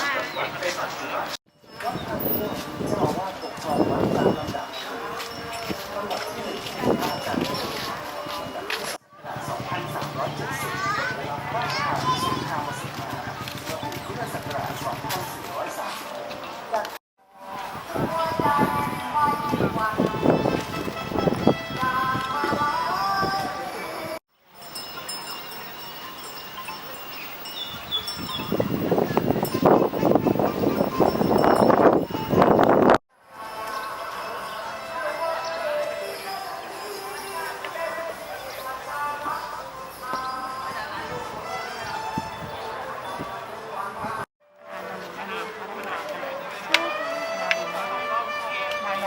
ข้า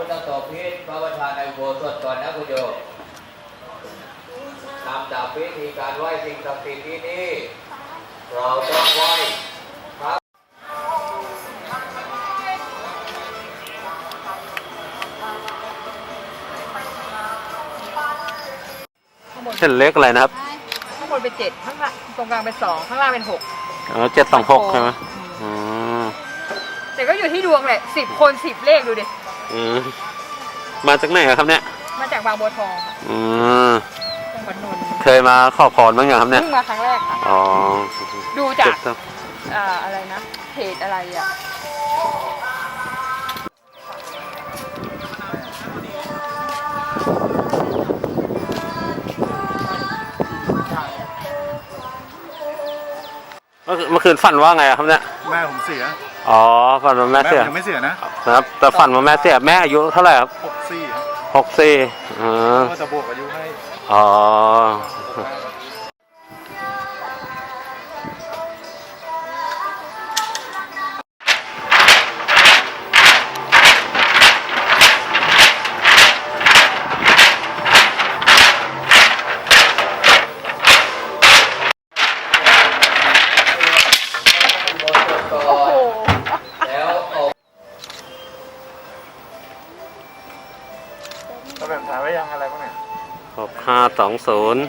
พ่อพระพุทธโสพิษพระประธานในอุโบสถก่อนนะคุณโยมนำจากพิธีการไหว้สิ่งศักดิ์สิทธิ์ที่นี่เราต้องไหว้พระเส้นเล็กอะไรนะครับ ข้างบนเป็นเจ็ดข้างล่างตรงกลางเป็นสองข้างล่างเป็นหกอ๋อเจ็ดสองหกใช่ไหมอืม แต่ก็อยู่ที่ดวงแหละสิบคนสิบเลขดูดิ อืมมาจากไหนอะครับเนี่ยมาจากบางบัวทองค่ะอืมจังหวัดนนท์เคยมาขอพรบ้างยังครับเนี่ยเพิ่งมาครั้งแรกค่ะ อ๋อดูจากเจ็ดสองอ่าอะไรนะเพจอะไรอะ เมื่อเมื่อคืนฝันว่าไงอะครับเนี่ยแม่ผมเสีย อ๋อฝันว่าแม่แม่ผเสียมยังไม่เสียนะนะครับ แต่ฝันว่าแม่เสียแม่อายุเท่าไหร่ครับหกสี่ครับหกสี่อ๋อก็จะบวกอายุให้อ๋ออุ เราแบบถ่ายไว้ยังอะไรบ้างเนี่ยหกห้าสองศูนย์